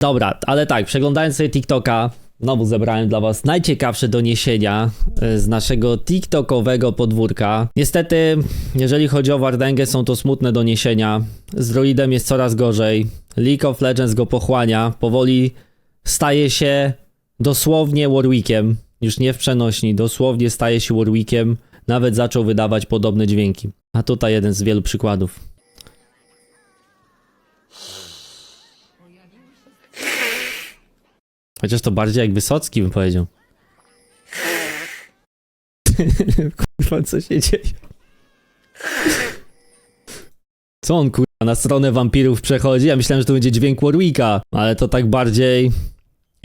Dobra, ale tak, przeglądając sobie TikToka, znowu zebrałem dla was najciekawsze doniesienia e, z naszego TikTokowego podwórka. Niestety, jeżeli chodzi o Wardęgę, są to smutne doniesienia. Z droidem jest coraz gorzej. League of Legends go pochłania. Powoli staje się dosłownie Warwickiem. Już nie w przenośni, dosłownie staje się Warwickiem. Nawet zaczął wydawać podobne dźwięki. A tutaj jeden z wielu przykładów. Chociaż to bardziej jak Wysocki bym powiedział. kurwa, co się dzieje? Co on kurwa na stronę wampirów przechodzi? Ja myślałem, że to będzie dźwięk Warwicka, ale to tak bardziej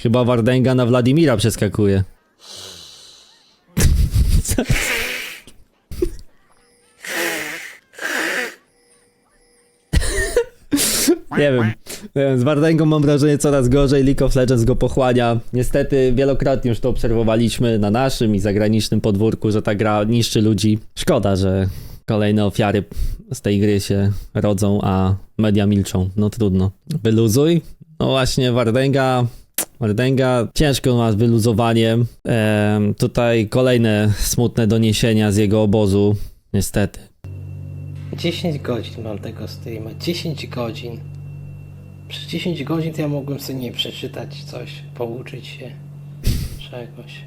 chyba Wardęga na Wladimira przeskakuje. Nie wiem. Z Wardęgą mam wrażenie coraz gorzej, League of Legends go pochłania. Niestety wielokrotnie już to obserwowaliśmy na naszym i zagranicznym podwórku, że ta gra niszczy ludzi. Szkoda, że kolejne ofiary z tej gry się rodzą, a media milczą. No trudno. Wyluzuj. No właśnie, Wardęga... Wardęga ciężko ma z wyluzowaniem. Em, tutaj kolejne smutne doniesienia z jego obozu. Niestety. 10 godzin mam tego streama. 10 godzin. Przez 10 godzin to ja mogłem sobie nie przeczytać coś, pouczyć się czegoś,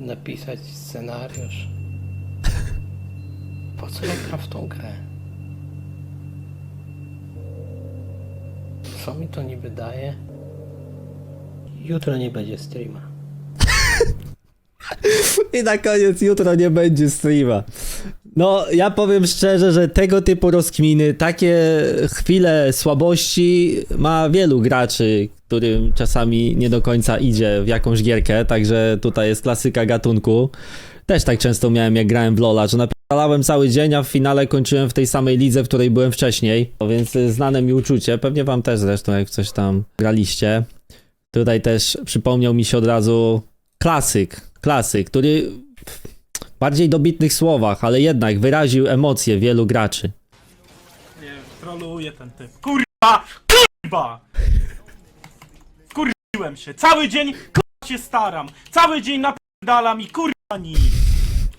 napisać scenariusz. Po co ja gram w tą grę? Co mi to niby daje? Jutro nie będzie streama. I na koniec jutro nie będzie streama. No, ja powiem szczerze, że tego typu rozkminy, takie chwile słabości ma wielu graczy, którym czasami nie do końca idzie w jakąś gierkę, także tutaj jest klasyka gatunku. Też tak często miałem, jak grałem w Lola, że napierdalałem cały dzień, a w finale kończyłem w tej samej lidze, w której byłem wcześniej. No Więc y, znane mi uczucie, pewnie wam też zresztą, jak coś tam graliście. Tutaj też przypomniał mi się od razu klasyk, klasyk, który bardziej dobitnych słowach, ale jednak wyraził emocje wielu graczy. Nie, troluje ten typ. Kurwa! Kurwa! Kurwiłem się. Cały dzień się staram. Cały dzień napierdalam i kurwa nic.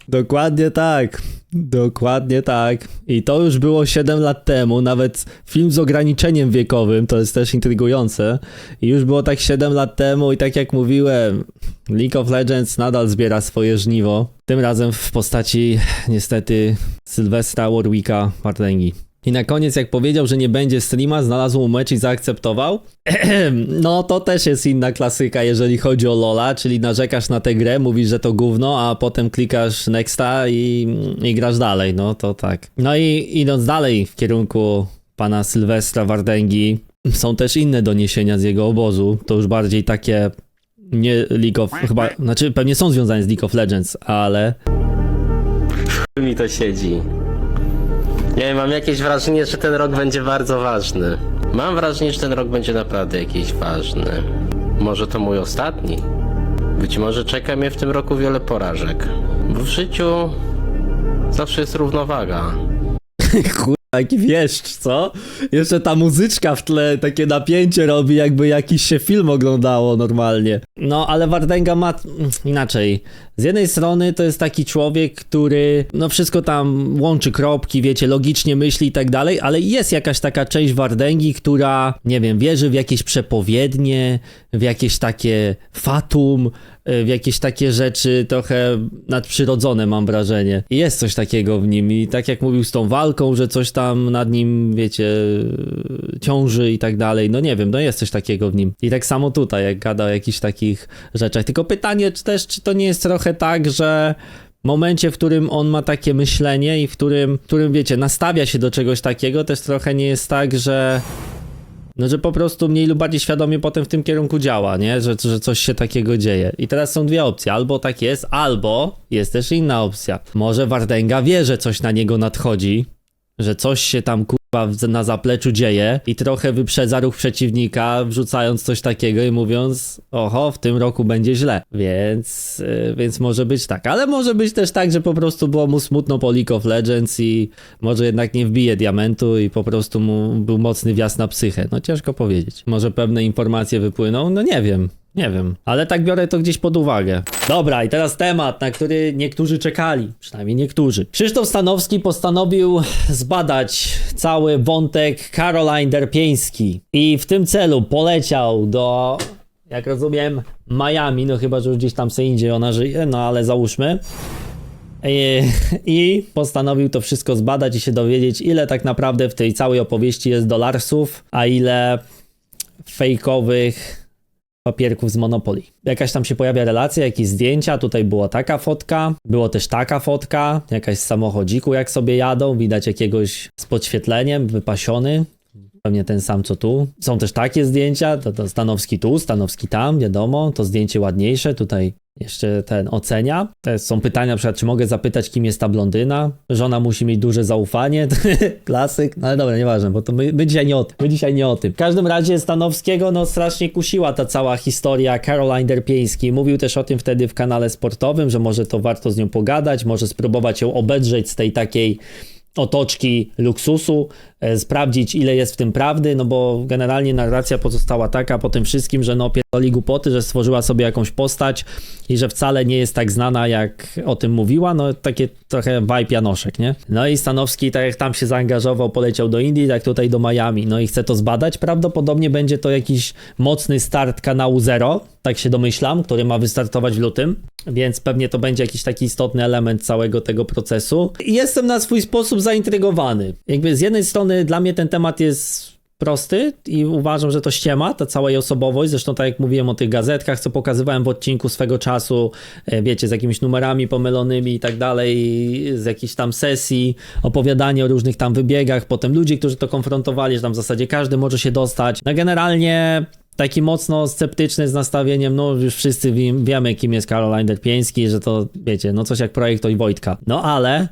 Dokładnie tak. Dokładnie tak. I to już było 7 lat temu, nawet film z ograniczeniem wiekowym, to jest też intrygujące. I już było tak 7 lat temu i tak jak mówiłem, League of Legends nadal zbiera swoje żniwo. Tym razem w postaci niestety Sylwestra Warwicka Martęgi. I na koniec, jak powiedział, że nie będzie streama, znalazł mu mecz i zaakceptował. No, to też jest inna klasyka, jeżeli chodzi o Lola, czyli narzekasz na tę grę, mówisz, że to gówno, a potem klikasz Nexta i, i grasz dalej. No, to tak. No i idąc dalej w kierunku pana Sylwestra Wardęgi, są też inne doniesienia z jego obozu. To już bardziej takie nie League of... chyba, znaczy pewnie są związane z League of Legends, ale... mi to siedzi. Nie wiem, mam jakieś wrażenie, że ten rok będzie bardzo ważny. Mam wrażenie, że ten rok będzie naprawdę jakiś ważny. Może to mój ostatni. Być może czeka mnie w tym roku wiele porażek. Bo w życiu zawsze jest równowaga. Kurwa, jaki wieszcz, co? Jeszcze ta muzyczka w tle takie napięcie robi, jakby jakiś się film oglądało normalnie. No, ale Wardęga ma inaczej. Z jednej strony to jest taki człowiek, który no wszystko tam łączy kropki, wiecie, logicznie myśli i tak dalej, ale jest jakaś taka część Wardęgi, która, nie wiem, wierzy w jakieś przepowiednie, w jakieś takie fatum, w jakieś takie rzeczy trochę nadprzyrodzone mam wrażenie. I jest coś takiego w nim i tak jak mówił z tą walką, że coś tam nad nim, wiecie, ciąży i tak dalej, no nie wiem, no jest coś takiego w nim. I tak samo tutaj, jak gada o jakichś takich rzeczach. Tylko pytanie czy też, czy to nie jest trochę tak, że momencie, w którym on ma takie myślenie i w którym, w którym wiecie, nastawia się do czegoś takiego, też trochę nie jest tak, że no, że po prostu mniej lub bardziej świadomie potem w tym kierunku działa, nie? Że, że coś się takiego dzieje. I teraz są dwie opcje. Albo tak jest, albo jest też inna opcja. Może Wardęga wie, że coś na niego nadchodzi, że coś się tam w- na zapleczu dzieje i trochę wyprzedza ruch przeciwnika, wrzucając coś takiego i mówiąc, oho, w tym roku będzie źle. Więc, yy, więc może być tak. Ale może być też tak, że po prostu było mu smutno po League of Legends i może jednak nie wbije diamentu i po prostu mu był mocny wjazd na psychę. No ciężko powiedzieć. Może pewne informacje wypłyną? No nie wiem. Nie wiem, ale tak biorę to gdzieś pod uwagę. Dobra, i teraz temat, na który niektórzy czekali, przynajmniej niektórzy. Krzysztof Stanowski postanowił zbadać cały wątek Caroline Derpieński i w tym celu poleciał do, jak rozumiem, Miami, no chyba, że już gdzieś tam se indziej ona żyje, no ale załóżmy. I, I postanowił to wszystko zbadać i się dowiedzieć, ile tak naprawdę w tej całej opowieści jest dolarsów, a ile fejkowych papierków z Monopoly. Jakaś tam się pojawia relacja, jakieś zdjęcia, tutaj była taka fotka, było też taka fotka, jakaś z samochodziku jak sobie jadą, widać jakiegoś z podświetleniem, wypasiony, pewnie ten sam co tu. Są też takie zdjęcia, to, to Stanowski tu, Stanowski tam, wiadomo, to zdjęcie ładniejsze, tutaj jeszcze ten ocenia. To są pytania, na przykład, czy mogę zapytać, kim jest ta blondyna? Żona musi mieć duże zaufanie. Klasyk. No ale dobra, nieważne, bo to my, my, dzisiaj nie o tym. My dzisiaj nie o tym. W każdym razie Stanowskiego, no strasznie kusiła ta cała historia Caroline Derpieńskiej. Mówił też o tym wtedy w kanale sportowym, że może to warto z nią pogadać, może spróbować ją obedrzeć z tej takiej otoczki luksusu, sprawdzić ile jest w tym prawdy, no bo generalnie narracja pozostała taka po tym wszystkim, że no pierdoli głupoty, że stworzyła sobie jakąś postać i że wcale nie jest tak znana jak o tym mówiła, no takie trochę vibe Janoszek, nie? No i Stanowski tak jak tam się zaangażował, poleciał do Indii, tak tutaj do Miami, no i chce to zbadać, prawdopodobnie będzie to jakiś mocny start kanału Zero, tak się domyślam, który ma wystartować w lutym, więc pewnie to będzie jakiś taki istotny element całego tego procesu. I jestem na swój sposób zaintrygowany. Jakby z jednej strony dla mnie ten temat jest prosty i uważam, że to ściema, ta cała jej osobowość. Zresztą tak jak mówiłem o tych gazetkach, co pokazywałem w odcinku swego czasu, e, wiecie, z jakimiś numerami pomylonymi i tak dalej, z jakichś tam sesji, opowiadanie o różnych tam wybiegach, potem ludzie, którzy to konfrontowali, że tam w zasadzie każdy może się dostać. No generalnie taki mocno sceptyczny z nastawieniem, no już wszyscy wi- wiemy, kim jest Caroline Derpieński, że to, wiecie, no coś jak projekt Oj Wojtka. No ale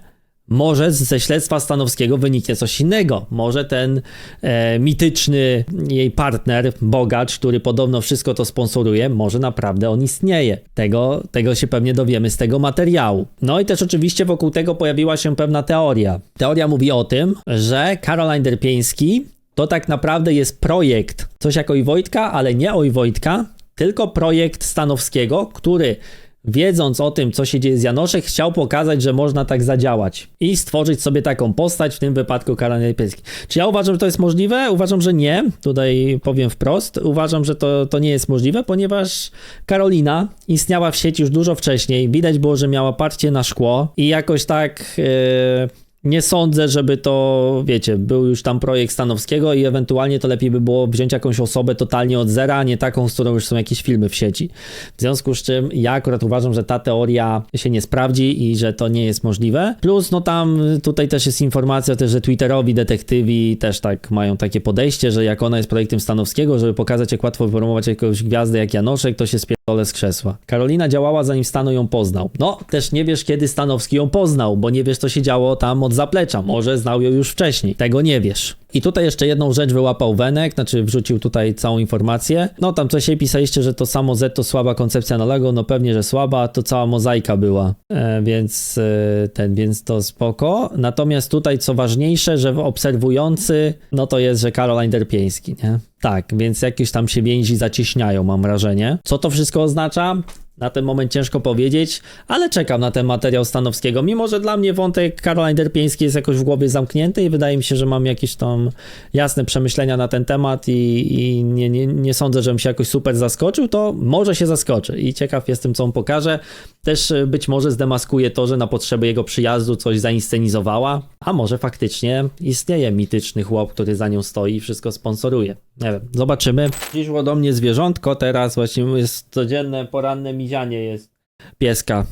może ze śledztwa Stanowskiego wyniknie coś innego. Może ten e, mityczny jej partner, bogacz, który podobno wszystko to sponsoruje, może naprawdę on istnieje. Tego, tego się pewnie dowiemy z tego materiału. No i też oczywiście wokół tego pojawiła się pewna teoria. Teoria mówi o tym, że Caroline Derpieński to tak naprawdę jest projekt, coś jak Oj Wojtka, ale nie Oj Wojtka, tylko projekt Stanowskiego, który wiedząc o tym, co się dzieje z Janoszek, chciał pokazać, że można tak zadziałać i stworzyć sobie taką postać, w tym wypadku Karoliny Lipieckiej. Czy ja uważam, że to jest możliwe? Uważam, że nie. Tutaj powiem wprost. Uważam, że to, to nie jest możliwe, ponieważ Karolina istniała w sieci już dużo wcześniej. Widać było, że miała parcie na szkło i jakoś tak... Yy nie sądzę, żeby to, wiecie, był już tam projekt Stanowskiego i ewentualnie to lepiej by było wziąć jakąś osobę totalnie od zera, a nie taką, z którą już są jakieś filmy w sieci. W związku z czym ja akurat uważam, że ta teoria się nie sprawdzi i że to nie jest możliwe. Plus, no tam tutaj też jest informacja też, że Twitterowi detektywi też tak mają takie podejście, że jak ona jest projektem Stanowskiego, żeby pokazać, jak łatwo wypromować jakąś gwiazdę jak Janoszek, to się spierdolę z krzesła. Karolina działała zanim Stano ją poznał. No, też nie wiesz, kiedy Stanowski ją poznał, bo nie wiesz, co się działo tam od zaplecza. Może znał ją już wcześniej. Tego nie wiesz. I tutaj jeszcze jedną rzecz wyłapał Wenek, znaczy wrzucił tutaj całą informację. No tam coś się pisaliście, że to samo Z to słaba koncepcja Nolego, no pewnie, że słaba, to cała mozaika była. E, więc e, ten, więc to spoko. Natomiast tutaj co ważniejsze, że obserwujący, no to jest, że Caroline Derpieński, nie? Tak, więc jakieś tam się więzi zacieśniają, mam wrażenie. Co to wszystko oznacza? Na ten moment ciężko powiedzieć, ale czekam na ten materiał Stanowskiego. Mimo, że dla mnie wątek Caroline Derpieńskiej jest jakoś w głowie zamknięty i wydaje mi się, że mam jakieś tam jasne przemyślenia na ten temat i, i nie, nie, nie sądzę, żebym się jakoś super zaskoczył, to może się zaskoczy i ciekaw jestem, co on pokaże. Też y, być może zdemaskuje to, że na potrzeby jego przyjazdu coś zainscenizowała, a może faktycznie istnieje mityczny chłop, który za nią stoi i wszystko sponsoruje. Nie wiem, zobaczymy. Dziś szło do mnie zwierzątko, teraz właśnie jest codzienne, poranne mizianie jest pieska.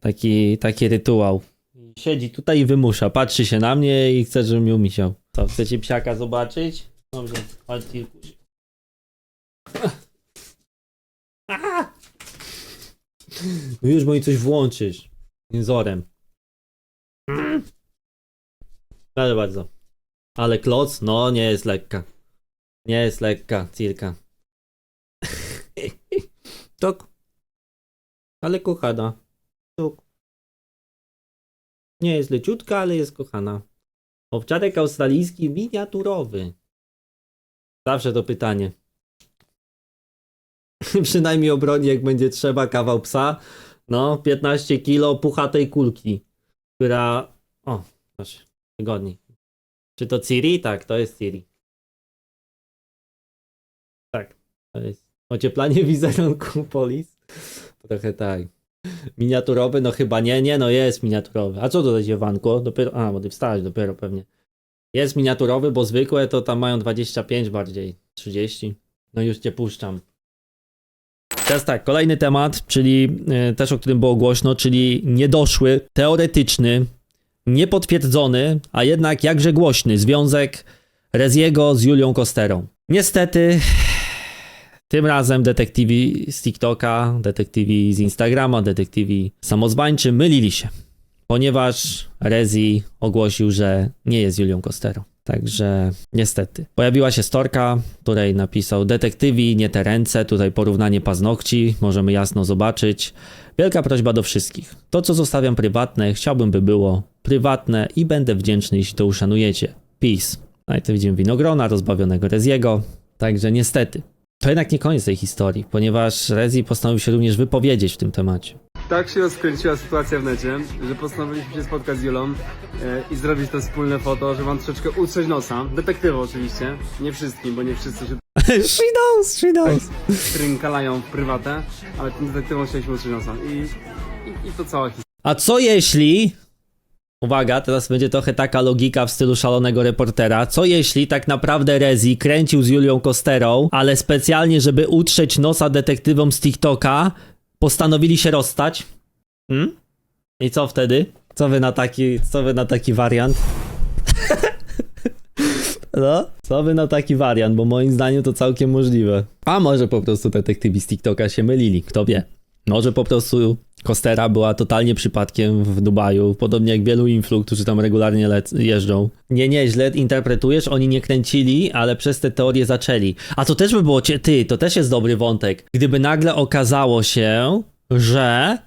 Taki, taki rytuał. Siedzi tutaj i wymusza, patrzy się na mnie i chce, żebym ją misiał. Co, chcecie psiaka zobaczyć? Dobrze, chodź Tilkuś. A! No już, bo mi coś włączysz. Wzorem. Proszę bardzo. Ale kloc? No, nie jest lekka. Nie jest lekka, Cirka. Tok. Ale kochana. Nie jest leciutka, ale jest kochana. Owczarek australijski miniaturowy. Zawsze to pytanie. Przynajmniej obroni, jak będzie trzeba, kawał psa. No, 15 kilo puchatej kulki, która... O, proszę, wygodniej. Czy to Ciri? Tak, to jest Ciri. Tak, to jest ocieplanie wizerunku polis. Trochę tak. Miniaturowy? No chyba nie, nie, no jest miniaturowy. A co to za dziewanko? Dopiero, a, bo ty wstałeś dopiero pewnie. Jest miniaturowy, bo zwykłe to tam mają 25 bardziej, 30. No już cię puszczam. Teraz tak, kolejny temat, czyli e, też o którym było głośno, czyli niedoszły, teoretyczny, niepotwierdzony, a jednak jakże głośny związek Reziego z Julią Kosterą. Niestety, tym razem detektywi z TikToka, detektywi z Instagrama, detektywi samozwańczy mylili się, ponieważ Rezi ogłosił, że nie jest Julią Kosterą. Także niestety. Pojawiła się storka, której napisał detektywi, nie te ręce, tutaj porównanie paznokci, możemy jasno zobaczyć. Wielka prośba do wszystkich. To, co zostawiam prywatne, chciałbym, by było prywatne i będę wdzięczny, jeśli to uszanujecie. Peace. No i tu widzimy winogrona rozbawionego Reziego. Także niestety. To jednak nie koniec tej historii, ponieważ Rezi postanowił się również wypowiedzieć w tym temacie. Tak się rozkręciła sytuacja w necie, że postanowiliśmy się spotkać z Julą e, i zrobić to wspólne foto, że wam troszeczkę utrzeć nosa. Detektywy oczywiście, nie wszystkim, bo nie wszyscy się she knows, she knows. trynkalają w prywatę, ale tym detektywom chcieliśmy utrzeć nosa. I, i, i to cała historia. A co jeśli. Uwaga, teraz będzie trochę taka logika w stylu szalonego reportera. Co jeśli tak naprawdę Rezi kręcił z Julią Kosterą, ale specjalnie, żeby utrzeć nosa detektywom z TikToka, postanowili się rozstać? Hmm? I co wtedy? Co wy na taki, co wy na taki wariant? No, co wy na taki wariant, bo moim zdaniem to całkiem możliwe. A może po prostu detektywi z TikToka się mylili, kto wie. Może po prostu Kostera była totalnie przypadkiem w Dubaju, podobnie jak wielu influ, którzy tam regularnie jeżdżą. Nie, nie, źle interpretujesz, oni nie kręcili, ale przez te teorie zaczęli. A to też by było, ty, to też jest dobry wątek. Gdyby nagle okazało się, że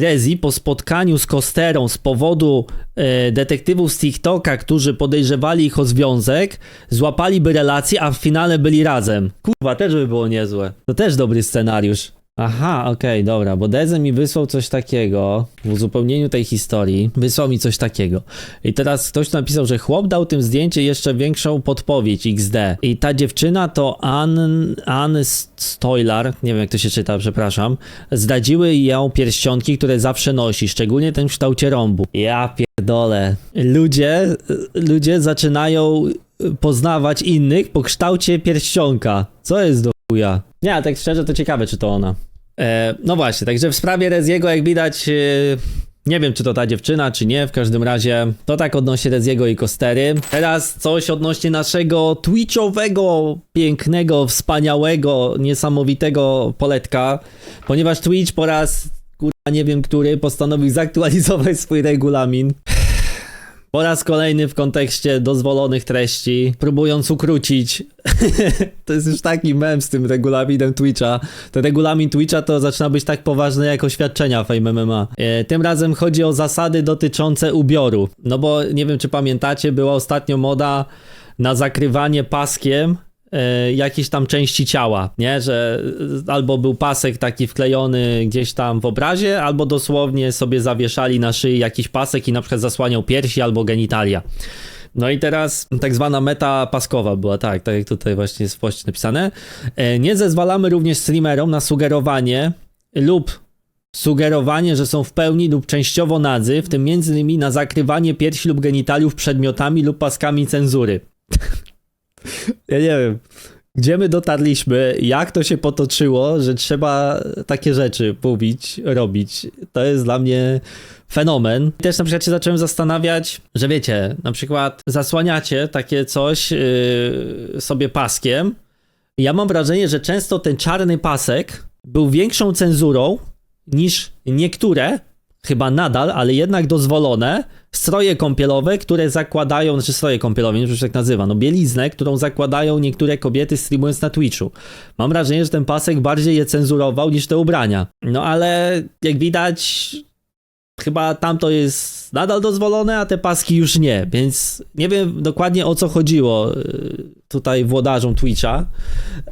Rezi po spotkaniu z Kosterą z powodu e, detektywów z TikToka, którzy podejrzewali ich o związek, złapaliby relację, a w finale byli razem. Kurwa, też by było niezłe. To też dobry scenariusz. Aha, okej, dobra, bo Deze mi wysłał coś takiego w uzupełnieniu tej historii. Wysłał mi coś takiego. I teraz ktoś napisał, że chłop dał tym zdjęcie jeszcze większą podpowiedź XD. I ta dziewczyna to Ann, Ann Stoilar, nie wiem jak to się czyta, przepraszam. Zdradziły ją pierścionki, które zawsze nosi, szczególnie ten w kształcie rąbu. Ja pierdolę. Ludzie, ludzie zaczynają poznawać innych po kształcie pierścionka. Co jest do chuja? Nie, ale tak szczerze to ciekawe, czy to ona. E, no właśnie, także w sprawie Reziego, jak widać, e, nie wiem, czy to ta dziewczyna, czy nie, w każdym razie to tak odnośnie Reziego i Kostery. Teraz coś odnośnie naszego Twitchowego, pięknego, wspaniałego, niesamowitego poletka, ponieważ Twitch po raz, kurwa, nie wiem który, postanowił zaktualizować swój regulamin. Po raz kolejny w kontekście dozwolonych treści, próbując ukrócić. to jest już taki mem z tym regulaminem Twitcha. Ten regulamin Twitcha to zaczyna być tak poważny jak oświadczenia Fame MMA. E, tym razem chodzi o zasady dotyczące ubioru. No bo nie wiem czy pamiętacie, była ostatnio moda na zakrywanie paskiem jakiejś tam części ciała, nie? Że e, albo był pasek taki wklejony gdzieś tam w obrazie, albo dosłownie sobie zawieszali na szyi jakiś pasek i na przykład zasłaniał piersi albo genitalia. No i teraz tak zwana meta paskowa była, tak, tak jak tutaj właśnie jest w poście napisane. E, Nie zezwalamy również streamerom na sugerowanie lub sugerowanie, że są w pełni lub częściowo nadzy, w tym m.in. na zakrywanie piersi lub genitaliów przedmiotami lub paskami cenzury. Ja nie wiem, gdzie my dotarliśmy, jak to się potoczyło, że trzeba takie rzeczy mówić, robić. To jest dla mnie fenomen. Też na przykład się zacząłem zastanawiać, że wiecie, na przykład zasłaniacie takie coś yy, sobie paskiem. Ja mam wrażenie, że często ten czarny pasek był większą cenzurą niż niektóre chyba nadal, ale jednak dozwolone, stroje kąpielowe, które zakładają, znaczy stroje kąpielowe, nie wiem, tak nazywa, no bieliznę, którą zakładają niektóre kobiety streamując na Twitchu. Mam wrażenie, że ten pasek bardziej je cenzurował niż te ubrania. No ale jak widać, chyba tamto jest nadal dozwolone, a te paski już nie, więc nie wiem dokładnie o co chodziło y, tutaj włodarzom Twitcha.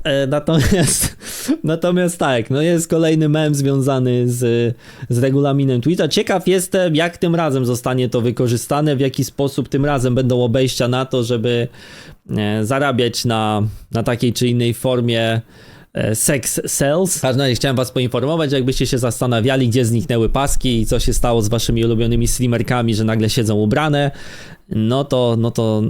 E, Natomiast, natomiast tak, no jest kolejny mem związany z, z regulaminem Twitcha. Ciekaw jestem, jak tym razem zostanie to wykorzystane, w jaki sposób tym razem będą obejścia na to, żeby e, zarabiać na, na takiej czy innej formie sex sales. W każdym razie chciałem was poinformować, jakbyście się zastanawiali, gdzie zniknęły paski i co się stało z waszymi ulubionymi streamerkami, że nagle siedzą ubrane, no to, no to,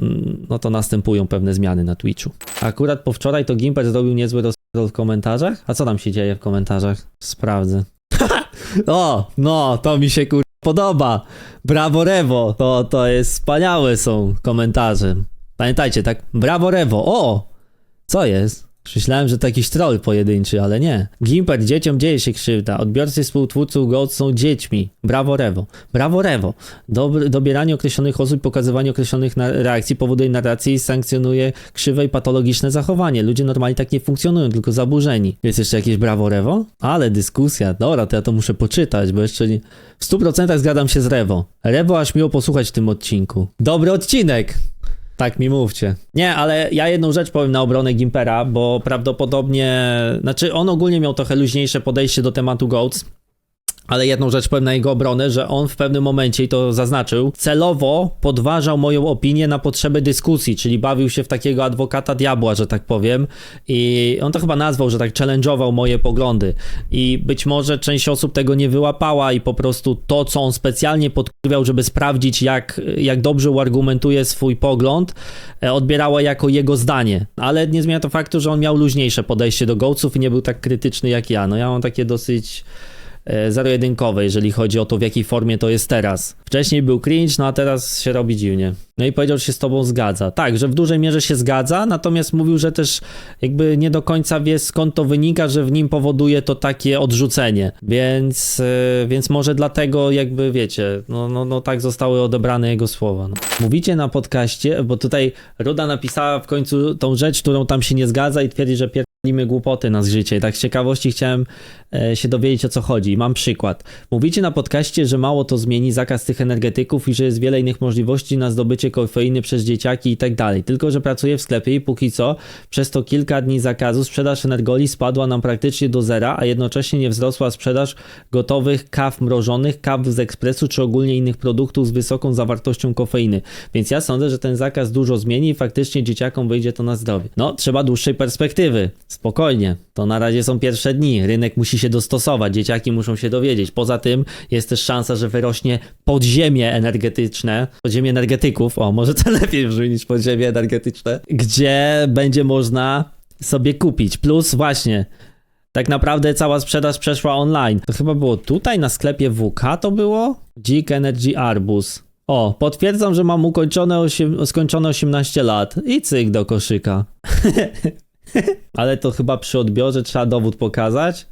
no to następują pewne zmiany na Twitchu. Akurat po wczoraj to Gimper zrobił niezły rozpierdol w komentarzach. A co tam się dzieje w komentarzach? Sprawdzę. o, no, to mi się kur... podoba. Brawo Rewo. To, to jest wspaniałe są komentarze. Pamiętajcie, tak? Brawo Rewo. O! Co jest? Myślałem, że to jakiś troll pojedynczy, ale nie. Gimper, dzieciom dzieje się krzywda. Odbiorcy współtwórców GOAT są dziećmi. Brawo Rewo. Brawo Rewo. Dobr, dobieranie określonych osób, pokazywanie określonych reakcji powoduje narrację i sankcjonuje krzywe i patologiczne zachowanie. Ludzie normalnie tak nie funkcjonują, tylko zaburzeni. Jest jeszcze jakieś brawo Rewo? Ale dyskusja. Dobra, to ja to muszę poczytać, bo jeszcze nie... W 100% zgadzam się z Rewo. Rewo aż miło posłuchać w tym odcinku. Dobry odcinek! Tak mi mówcie. Nie, ale ja jedną rzecz powiem na obronę Gimpera, bo prawdopodobnie, znaczy on ogólnie miał trochę luźniejsze podejście do tematu GOATS, ale jedną rzecz powiem na jego obronę, że on w pewnym momencie, i to zaznaczył, celowo podważał moją opinię na potrzeby dyskusji, czyli bawił się w takiego adwokata diabła, że tak powiem. I on to chyba nazwał, że tak challenge'ował moje poglądy. I być może część osób tego nie wyłapała i po prostu to, co on specjalnie podkrywał, żeby sprawdzić, jak, jak dobrze uargumentuje swój pogląd, e, odbierała jako jego zdanie. Ale nie zmienia to faktu, że on miał luźniejsze podejście do gołców i nie był tak krytyczny jak ja. No ja mam takie dosyć zero-jedynkowe, jeżeli chodzi o to, w jakiej formie to jest teraz. Wcześniej był cringe, no a teraz się robi dziwnie. No i powiedział, że się z tobą zgadza. Tak, że w dużej mierze się zgadza, natomiast mówił, że też jakby nie do końca wie skąd to wynika, że w nim powoduje to takie odrzucenie. Więc, e, więc może dlatego jakby wiecie, no, no, no tak zostały odebrane jego słowa. No. Mówicie na podcaście, bo tutaj Ruda napisała w końcu tą rzecz, którą tam się nie zgadza i twierdzi, że pierdolimy głupoty na życie. Tak z ciekawości chciałem e, się dowiedzieć o co chodzi. Mam przykład. Mówicie na podcaście, że mało to zmieni zakaz tych energetyków i że jest wiele innych możliwości na zdobycie kofeiny przez dzieciaki i tak dalej. Tylko, że pracuję w sklepie i póki co przez to kilka dni zakazu sprzedaż energoli spadła nam praktycznie do zera, a jednocześnie nie wzrosła sprzedaż gotowych kaw mrożonych, kaw z ekspresu czy ogólnie innych produktów z wysoką zawartością kofeiny. Więc ja sądzę, że ten zakaz dużo zmieni i faktycznie dzieciakom wyjdzie to na zdrowie. No, trzeba dłuższej perspektywy. Spokojnie. To na razie są pierwsze dni. Rynek musi się dostosować, dzieciaki muszą się dowiedzieć. Poza tym jest też szansa, że wyrośnie podziemie energetyczne, podziemie energetyków, o, może to lepiej brzmi niż podziemie energetyczne, gdzie będzie można sobie kupić. Plus właśnie, tak naprawdę cała sprzedaż przeszła online. To chyba było tutaj na sklepie WK to było? Dzik Energy Arbus. O, potwierdzam, że mam ukończone osiem, skończone 18 lat i cyk do koszyka. Ale to chyba przy odbiorze trzeba dowód pokazać.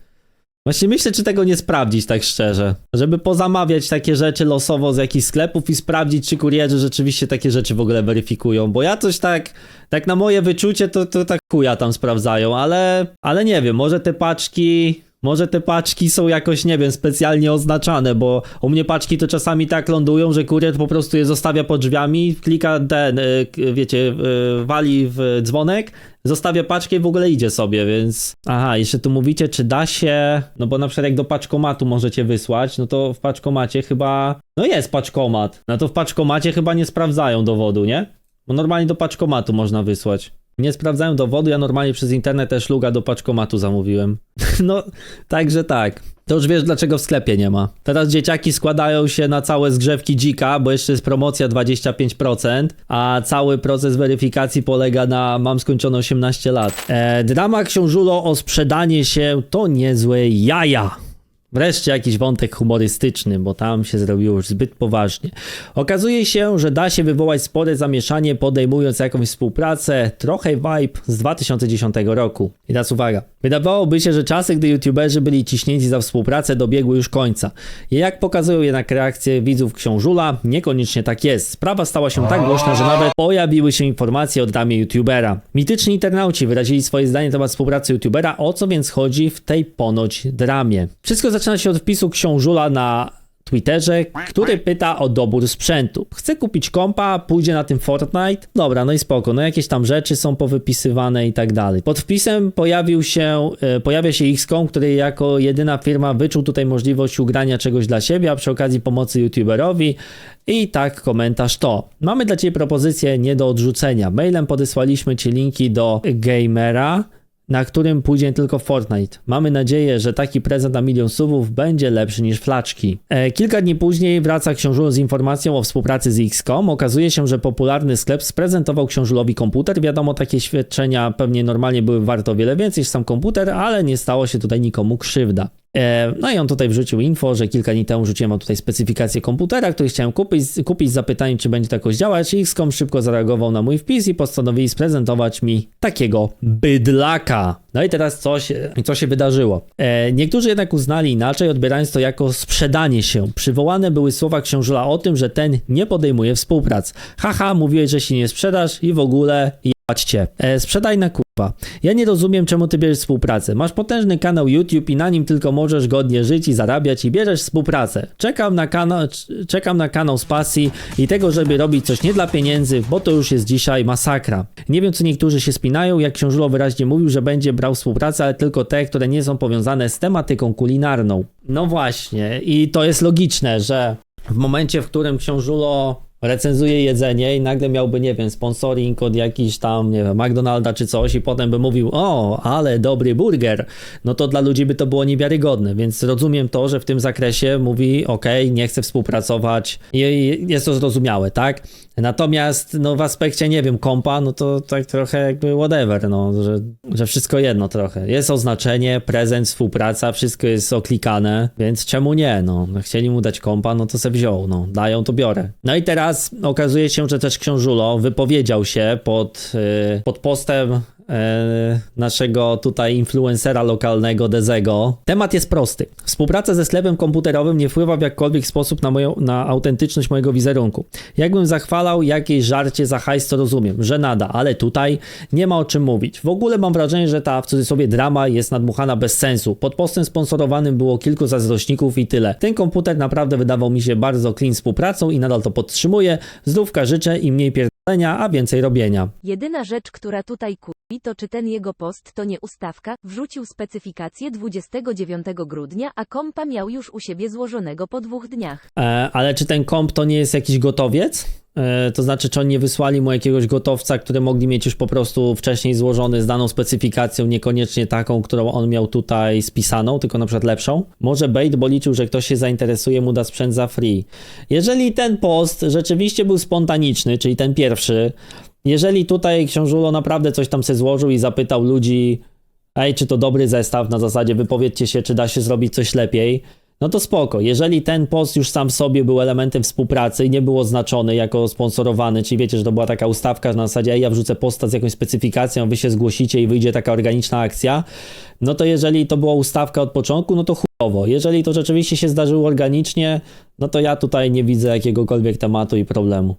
Właśnie myślę, czy tego nie sprawdzić tak szczerze. Żeby pozamawiać takie rzeczy losowo z jakichś sklepów i sprawdzić, czy kurierzy rzeczywiście takie rzeczy w ogóle weryfikują. Bo ja coś tak, tak na moje wyczucie, to, to tak chuja tam sprawdzają, ale, ale nie wiem, może te paczki. Może te paczki są jakoś, nie wiem, specjalnie oznaczane, bo u mnie paczki to czasami tak lądują, że kurier po prostu je zostawia pod drzwiami, klika ten, y, wiecie, y, wali w dzwonek, zostawia paczkę i w ogóle idzie sobie, więc... Aha, jeszcze tu mówicie, czy da się... No bo na przykład jak do paczkomatu możecie wysłać, no to w paczkomacie chyba... No jest paczkomat. No to w paczkomacie chyba nie sprawdzają dowodu, nie? Bo normalnie do paczkomatu można wysłać. Nie sprawdzają dowodu, ja normalnie przez internet też luga do paczkomatu zamówiłem. No, także tak. To już wiesz, dlaczego w sklepie nie ma. Teraz dzieciaki składają się na całe zgrzewki dzika, bo jeszcze jest promocja 25%, a cały proces weryfikacji polega na mam skończone 18 lat. E, drama książulo o sprzedanie się to niezłe jaja. Wreszcie jakiś wątek humorystyczny, bo tam się zrobiło już zbyt poważnie. Okazuje się, że da się wywołać spore zamieszanie podejmując jakąś współpracę, trochę vibe z 2010 roku. I teraz uwaga. Wydawałoby się, że czasy, gdy youtuberzy byli ciśnięci za współpracę, dobiegły już końca. Jak pokazują jednak reakcje widzów książula, niekoniecznie tak jest. Sprawa stała się tak głośna, że nawet pojawiły się informacje o dramie youtubera. Mityczni internauci wyrazili swoje zdanie na temat współpracy youtubera, o co więc chodzi w tej ponoć dramie. Wszystko zaczyna się od wpisu książula na Twitterze, który pyta o dobór sprzętu. Chce kupić kompa, pójdzie na tym Fortnite. Dobra, no i spoko, no jakieś tam rzeczy są powypisywane i tak dalej. Pod wpisem pojawił się, e, pojawia się XCOM, który jako jedyna firma wyczuł tutaj możliwość ugrania czegoś dla siebie, a przy okazji pomocy youtuberowi. I tak komentarz to. Mamy dla Ciebie propozycję nie do odrzucenia. Mailem podesłaliśmy Ci linki do Gamera, na którym pójdzie tylko Fortnite. Mamy nadzieję, że taki prezent na milion subów będzie lepszy niż flaczki. E, kilka dni później wraca książulo z informacją o współpracy z XCOM. Okazuje się, że popularny sklep sprezentował książulowi komputer. Wiadomo, takie świadczenia pewnie normalnie były warte o wiele więcej niż sam komputer, ale nie stało się tutaj nikomu krzywda. E, No i on tutaj wrzucił info, że kilka dni temu rzuciłem tutaj specyfikację komputera, który chciałem kupić, kupić z zapytaniem, czy będzie to jakoś działać. XCOM szybko zareagował na mój wpis i postanowili sprezentować mi takiego bydlaka. No i teraz co się, co się wydarzyło? E, niektórzy jednak uznali inaczej, odbierając to jako sprzedanie się. Przywołane były słowa książula o tym, że ten nie podejmuje współprac. Haha, mówiłeś, że się nie sprzedasz i w ogóle cię. E, sprzedaj na Ja nie rozumiem, czemu ty bierzesz współpracę. Masz potężny kanał YouTube i na nim tylko możesz godnie żyć i zarabiać i bierzesz współpracę. Czekam na, kanał, czekam na kanał z pasji i tego, żeby robić coś nie dla pieniędzy, bo to już jest dzisiaj masakra. Nie wiem, co niektórzy się spinają, jak książulo wyraźnie mówił, że będzie brał współpracę, ale tylko te, które nie są powiązane z tematyką kulinarną. No właśnie, i to jest logiczne, że w momencie, w którym książulo recenzuje jedzenie i nagle miałby, nie wiem, sponsoring od jakiś tam, nie wiem, McDonalda czy coś i potem by mówił, o, ale dobry burger, no to dla ludzi by to było niewiarygodne, więc rozumiem to, że w tym zakresie mówi, ok, nie chcę współpracować i jest to zrozumiałe, tak? Natomiast, no w aspekcie, nie wiem, kompa, no to tak trochę jakby whatever, no, że, że wszystko jedno trochę. Jest oznaczenie, prezent, współpraca, wszystko jest oklikane, więc czemu nie, no. Chcieli mu dać kompa, no to se wziął, no. Dają, to biorę. No i teraz okazuje się, że też książulo wypowiedział się pod, yy, pod postem naszego tutaj influencera lokalnego Dezego. Temat jest prosty. Współpraca ze sklepem komputerowym nie wpływa w jakkolwiek sposób na, moją, na autentyczność mojego wizerunku. Jakbym zachwalał jakieś żarcie za hajs, to rozumiem, że nada, ale tutaj nie ma o czym mówić. W ogóle mam wrażenie, że ta w cudzysłowie drama jest nadmuchana bez sensu. Pod postem sponsorowanym było kilku zazdrośników i tyle. Ten komputer naprawdę wydawał mi się bardzo clean współpracą i nadal to podtrzymuję. Zdrówka życzę i mniej pierdolenia, a więcej robienia. Jedyna rzecz, która tutaj kupi, to czy ten jego post to nie ustawka, wrzucił specyfikację 29 grudnia, a kompa miał już u siebie złożonego po dwóch dniach. E, ale czy ten komp to nie jest jakiś gotowiec? E, to znaczy, czy oni nie wysłali mu jakiegoś gotowca, który mogli mieć już po prostu wcześniej złożony z daną specyfikacją, niekoniecznie taką, którą on miał tutaj spisaną, tylko na przykład lepszą? Może bait, bo liczył, że ktoś się zainteresuje, mu da sprzęt za free. Jeżeli ten post rzeczywiście był spontaniczny, czyli ten pierwszy, jeżeli tutaj książulo naprawdę coś tam se złożył i zapytał ludzi, ej, czy to dobry zestaw, na zasadzie wypowiedzcie się, czy da się zrobić coś lepiej, no to spoko. Jeżeli ten post już sam w sobie był elementem współpracy i nie był oznaczony jako sponsorowany, czyli wiecie, że to była taka ustawka, na zasadzie ja wrzucę posta z jakąś specyfikacją, wy się zgłosicie i wyjdzie taka organiczna akcja, no to jeżeli to była ustawka od początku, no to chujowo. Jeżeli to rzeczywiście się zdarzyło organicznie, no to ja tutaj nie widzę jakiegokolwiek tematu i problemu.